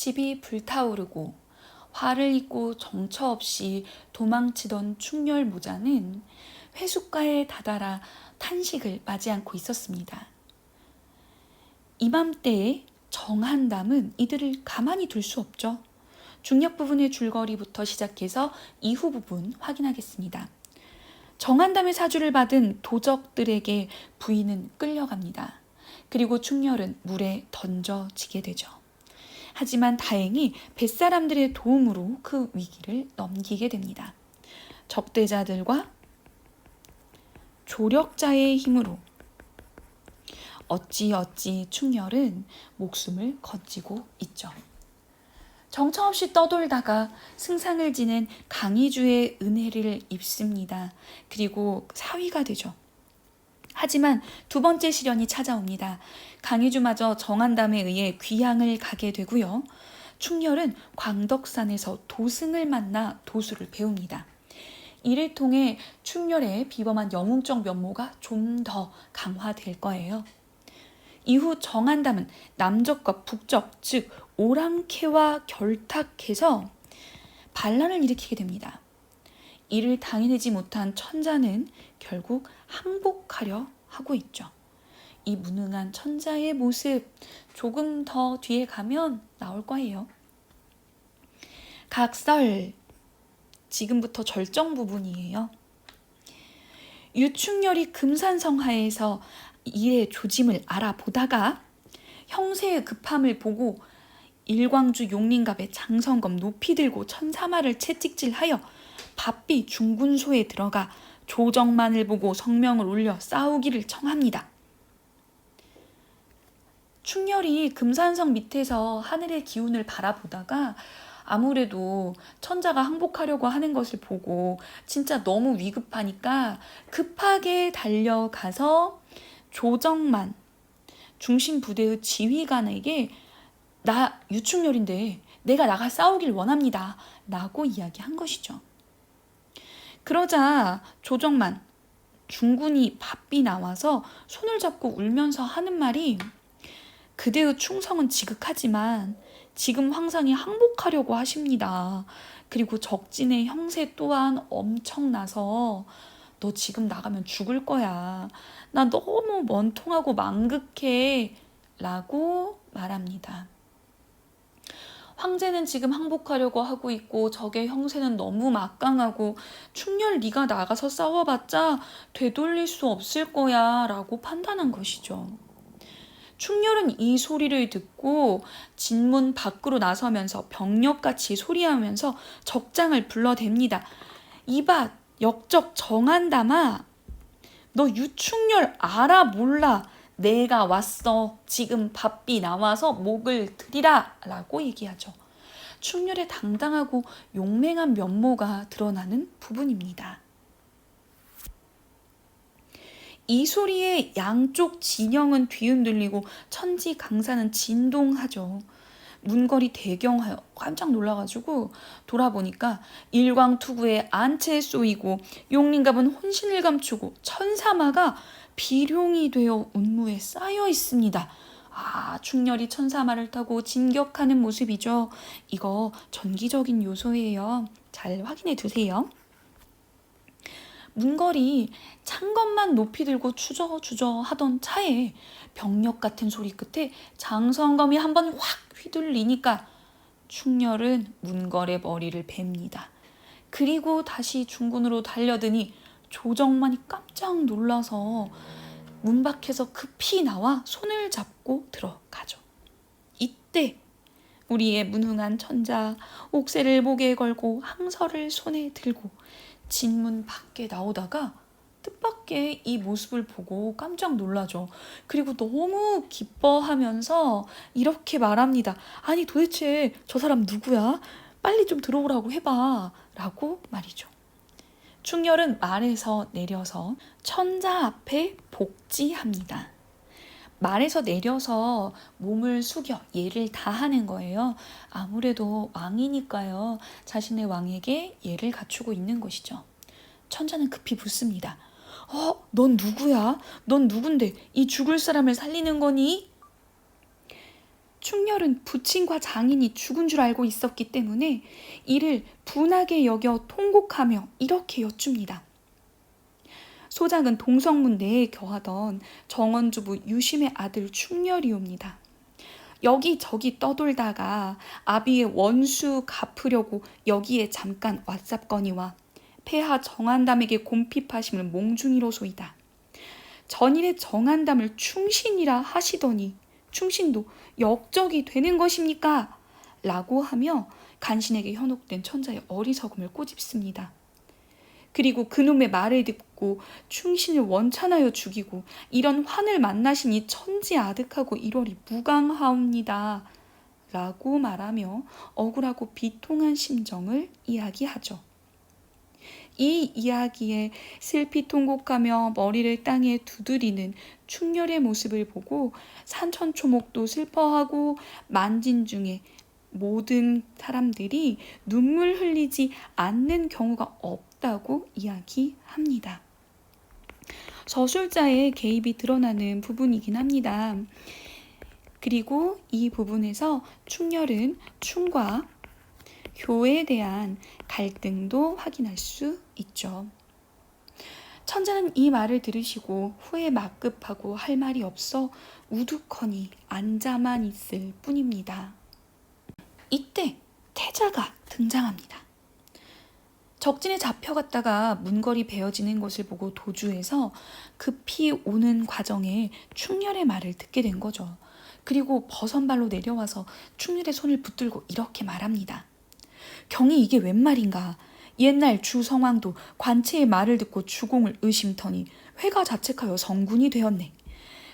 집이 불타오르고 화를 입고 정처 없이 도망치던 충렬 모자는 회숫가에 다다라 탄식을 맞이 않고 있었습니다. 이맘때에 정한담은 이들을 가만히 둘 수 없죠. 중력 부분의 줄거리부터 시작해서 이후 부분 확인하겠습니다. 정한담의 사주를 받은 도적들에게 부인은 끌려갑니다. 그리고 충렬은 물에 던져지게 되죠. 하지만 다행히 뱃사람들의 도움으로 그 위기를 넘기게 됩니다. 적대자들과 조력자의 힘으로 어찌어찌 충렬은 목숨을 건지고 있죠. 정처 없이 떠돌다가 승상을 지낸 강희주의 은혜를 입습니다. 그리고 사위가 되죠. 하지만 두 번째 시련이 찾아옵니다. 강희주마저 정한담에 의해 귀향을 가게 되고요. 충렬은 광덕산에서 도승을 만나 도수를 배웁니다. 이를 통해 충렬의 비범한 영웅적 면모가 좀 더 강화될 거예요. 이후 정한담은 남적과 북적, 즉 오랑캐와 결탁해서 반란을 일으키게 됩니다. 이를 당해내지 못한 천자는 결국 항복하려 하고 있죠. 이 무능한 천자의 모습 조금 더 뒤에 가면 나올 거예요. 각설 지금부터 절정 부분이에요. 유충렬이 금산성하에서 이의 조짐을 알아보다가 형세의 급함을 보고 일광주 용린갑의 장성검 높이 들고 천사마를 채찍질하여 바삐 중군소에 들어가 조정만을 보고 성명을 올려 싸우기를 청합니다. 충렬이 금산성 밑에서 하늘의 기운을 바라보다가 아무래도 천자가 항복하려고 하는 것을 보고 진짜 너무 위급하니까 급하게 달려가서 조정만 중심 부대의 지휘관에게 나 유충렬인데 내가 나가 싸우길 원합니다. 라고 이야기한 것이죠. 그러자 조정만 중군이 바삐 나와서 손을 잡고 울면서 하는 말이 그대의 충성은 지극하지만 지금 황상이 항복하려고 하십니다. 그리고 적진의 형세 또한 엄청나서 너 지금 나가면 죽을 거야. 나 너무 원통하고 망극해. 라고 말합니다. 황제는 지금 항복하려고 하고 있고 적의 형세는 너무 막강하고 충렬 네가 나가서 싸워봤자 되돌릴 수 없을 거야 라고 판단한 것이죠. 충렬은 이 소리를 듣고 진문 밖으로 나서면서 병력같이 소리하면서 적장을 불러댑니다. 이밭 역적 정한담아 너 유충렬 알아 몰라 내가 왔어 지금 바삐 나와서 목을 들이라 라고 얘기하죠. 충렬의 당당하고 용맹한 면모가 드러나는 부분입니다. 이 소리에 양쪽 진영은 뒤흔들리고 천지 강사는 진동하죠. 문거리 대경하여 깜짝 놀라가지고 돌아보니까 일광투구에 안채에 쏘이고 용린갑은 혼신을 감추고 천사마가 비룡이 되어 운무에 쌓여 있습니다. 아, 충렬이 천사마를 타고 진격하는 모습이죠. 이거 전기적인 요소예요. 잘 확인해 두세요. 문걸이 창검만 높이 들고 추저추저 하던 차에 병력 같은 소리 끝에 장성검이 한번 확 휘둘리니까 충렬은 문걸의 머리를 베입니다. 그리고 다시 중군으로 달려드니 조정만이 깜짝 놀라서 문 밖에서 급히 나와 손을 잡고 들어가죠. 이때 우리의 무능한 천자 옥새를 목에 걸고 항서를 손에 들고 진문 밖에 나오다가 뜻밖의 이 모습을 보고 깜짝 놀라죠. 그리고 너무 기뻐하면서 이렇게 말합니다. 아니 도대체 저 사람 누구야? 빨리 좀 들어오라고 해봐. 라고 말이죠. 충렬은 말에서 내려서 천자 앞에 복지합니다. 말에서 내려서 몸을 숙여 예를 다하는 거예요. 아무래도 왕이니까요. 자신의 왕에게 예를 갖추고 있는 것이죠. 천자는 급히 묻습니다. 어, 넌 누구야? 넌 누군데 이 죽을 사람을 살리는 거니? 충렬은 부친과 장인이 죽은 줄 알고 있었기 때문에 이를 분하게 여겨 통곡하며 이렇게 여쭙니다. 소장은 동성문 내에 거하던 정원주부 유심의 아들 충렬이옵니다. 여기저기 떠돌다가 아비의 원수 갚으려고 여기에 잠깐 왔sap거니와 폐하 정한담에게 곰핍하심을 몽중이로소이다. 전일에 정한담을 충신이라 하시더니 충신도 역적이 되는 것입니까? 라고 하며 간신에게 현혹된 천자의 어리석음을 꼬집습니다. 그리고 그놈의 말을 듣고 충신을 원찬하여 죽이고 이런 환을 만나시니 천지 아득하고 일월이 무강하옵니다. 라고 말하며 억울하고 비통한 심정을 이야기하죠. 이 이야기에 슬피 통곡하며 머리를 땅에 두드리는 충렬의 모습을 보고 산천초목도 슬퍼하고 만진 중에 모든 사람들이 눈물 흘리지 않는 경우가 없다고 이야기합니다. 저술자의 개입이 드러나는 부분이긴 합니다. 그리고 이 부분에서 충렬은 충과 교회에 대한 갈등도 확인할 수 있죠. 천자는 이 말을 들으시고 후에 막급하고 할 말이 없어 우두커니 앉아만 있을 뿐입니다. 이때 태자가 등장합니다. 적진에 잡혀갔다가 문거리 베어지는 것을 보고 도주해서 급히 오는 과정에 충렬의 말을 듣게 된 거죠. 그리고 버선발로 내려와서 충렬의 손을 붙들고 이렇게 말합니다. 경이 이게 웬 말인가? 옛날 주 성왕도 관체의 말을 듣고 주공을 의심터니 회가 자책하여 성군이 되었네.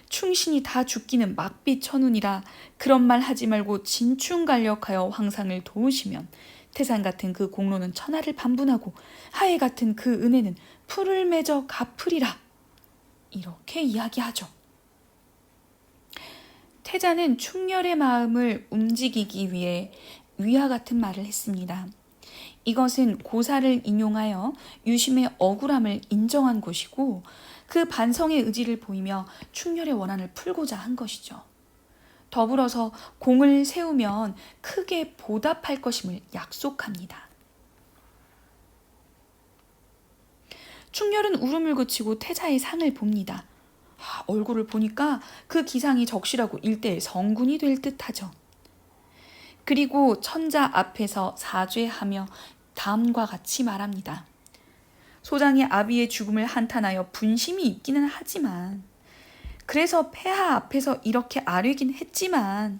충신이 다 죽기는 막비 천운이라 그런 말 하지 말고 진충간력하여 황상을 도우시면 태산 같은 그 공로는 천하를 반분하고 하해 같은 그 은혜는 풀을 맺어 갚으리라. 이렇게 이야기하죠. 태자는 충렬의 마음을 움직이기 위해 위와 같은 말을 했습니다. 이것은 고사를 인용하여 유심의 억울함을 인정한 것이고 그 반성의 의지를 보이며 충렬의 원한을 풀고자 한 것이죠. 더불어서 공을 세우면 크게 보답할 것임을 약속합니다. 충렬은 울음을 그치고 태자의 상을 봅니다. 아, 얼굴을 보니까 그 기상이 적실하고 일대의 성군이 될 듯하죠. 그리고 천자 앞에서 사죄하며 다음과 같이 말합니다. 소장이 아비의 죽음을 한탄하여 분심이 있기는 하지만 그래서 폐하 앞에서 이렇게 아뢰긴 했지만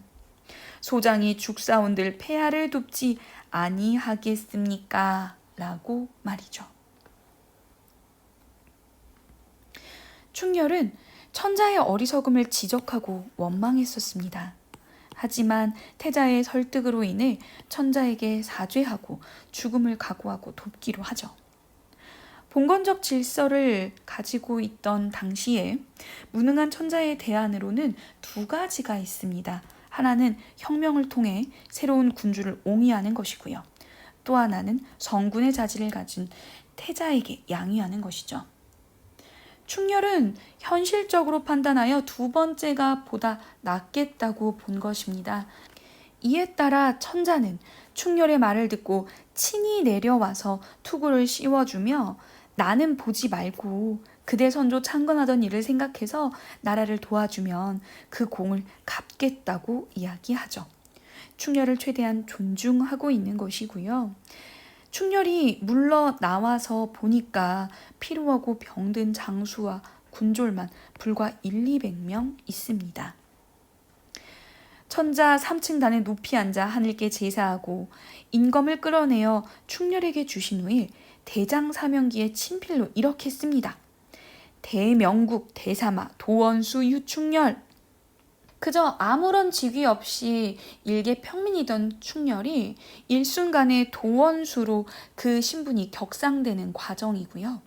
소장이 죽사온들 폐하를 돕지 아니하겠습니까? 라고 말이죠. 충렬은 천자의 어리석음을 지적하고 원망했었습니다. 하지만 태자의 설득으로 인해 천자에게 사죄하고 죽음을 각오하고 돕기로 하죠. 봉건적 질서를 가지고 있던 당시에 무능한 천자의 대안으로는 두 가지가 있습니다. 하나는 혁명을 통해 새로운 군주를 옹이하는 것이고요. 또 하나는 성군의 자질을 가진 태자에게 양위하는 것이죠. 충렬은 현실적으로 판단하여 두 번째가 보다 낫겠다고 본 것입니다. 이에 따라 천자는 충렬의 말을 듣고 친히 내려와서 투구를 씌워주며 나는 보지 말고 그대 선조 창건하던 일을 생각해서 나라를 도와주면 그 공을 갚겠다고 이야기하죠. 충렬을 최대한 존중하고 있는 것이고요. 충렬이 물러 나와서 보니까 피로하고 병든 장수와 군졸만 불과 1, 200명 있습니다. 천자 3층단에 높이 앉아 하늘께 제사하고 인검을 끌어내어 충렬에게 주신 후에 대장 사명기에 친필로 이렇게 씁니다. 대명국 대사마 도원수 유충렬 그저 아무런 직위 없이 일개 평민이던 충렬이 일순간에 도원수로 그 신분이 격상되는 과정이고요.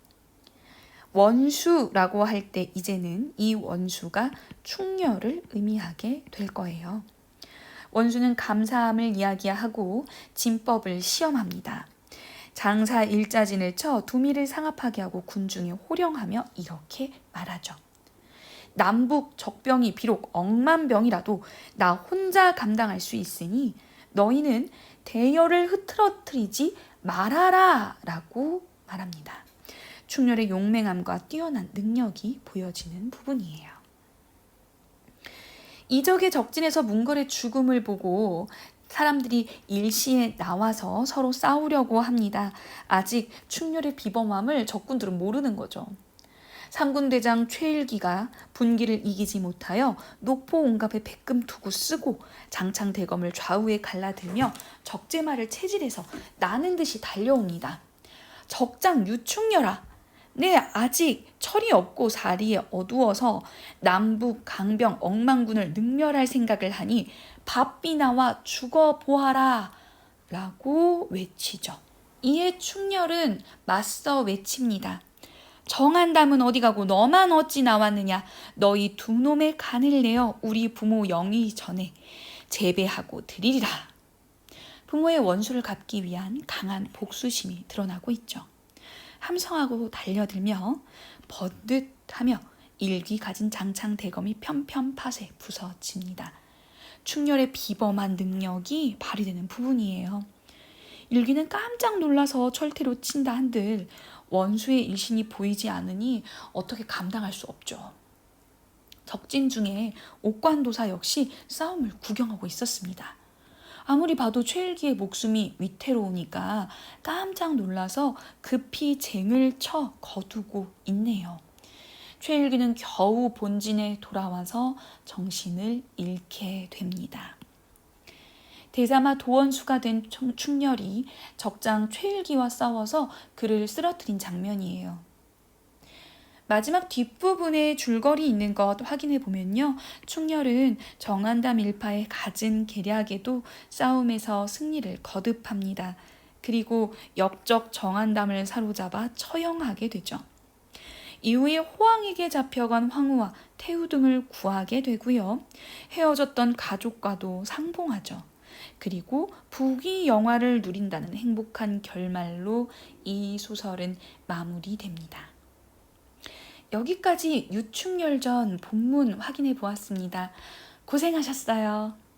원수라고 할 때 이제는 이 원수가 충렬을 의미하게 될 거예요. 원수는 감사함을 이야기하고 진법을 시험합니다. 장사 일자진을 쳐 두미를 상합하게 하고 군중에 호령하며 이렇게 말하죠. 남북 적병이 비록 억만 병이라도 나 혼자 감당할 수 있으니 너희는 대열을 흐트러뜨리지 말아라 라고 말합니다. 충렬의 용맹함과 뛰어난 능력이 보여지는 부분이에요. 이적의 적진에서 문걸의 죽음을 보고 사람들이 일시에 나와서 서로 싸우려고 합니다. 아직 충렬의 비범함을 적군들은 모르는 거죠. 삼군대장 최일기가 분기를 이기지 못하여 녹포 온갑에 백금 투구 쓰고 장창 대검을 좌우에 갈라들며 적재마를 체질해서 나는 듯이 달려옵니다. 적장 유충렬아 네 아직 철이 없고 사리에 어두워서 남북 강병 억만군을 능멸할 생각을 하니 밥비 나와 죽어 보아라 라고 외치죠. 이에 충렬은 맞서 외칩니다. 정한담은 어디 가고 너만 어찌 나왔느냐 너희 두 놈의 간을 내어 우리 부모 영이 전에 재배하고 드리리라. 부모의 원수를 갚기 위한 강한 복수심이 드러나고 있죠. 함성하고 달려들며 번듯하며 일기 가진 장창 대검이 편편파세 부서집니다. 충렬의 비범한 능력이 발휘되는 부분이에요. 일기는 깜짝 놀라서 철퇴로 친다 한들 원수의 일신이 보이지 않으니 어떻게 감당할 수 없죠. 적진 중에 옥관도사 역시 싸움을 구경하고 있었습니다. 아무리 봐도 최일기의 목숨이 위태로우니까 깜짝 놀라서 급히 쟁을 쳐 거두고 있네요. 최일기는 겨우 본진에 돌아와서 정신을 잃게 됩니다. 대사마 도원수가 된 충렬이 적장 최일기와 싸워서 그를 쓰러뜨린 장면이에요. 마지막 뒷부분에 줄거리 있는 것 확인해 보면요. 충렬은 정한담 일파의 갖은 계략에도 싸움에서 승리를 거듭합니다. 그리고 역적 정한담을 사로잡아 처형하게 되죠. 이후에 호황에게 잡혀간 황후와 태우 등을 구하게 되고요. 헤어졌던 가족과도 상봉하죠. 그리고 부귀 영화를 누린다는 행복한 결말로 이 소설은 마무리됩니다. 여기까지 유충열전 본문 확인해 보았습니다. 고생하셨어요.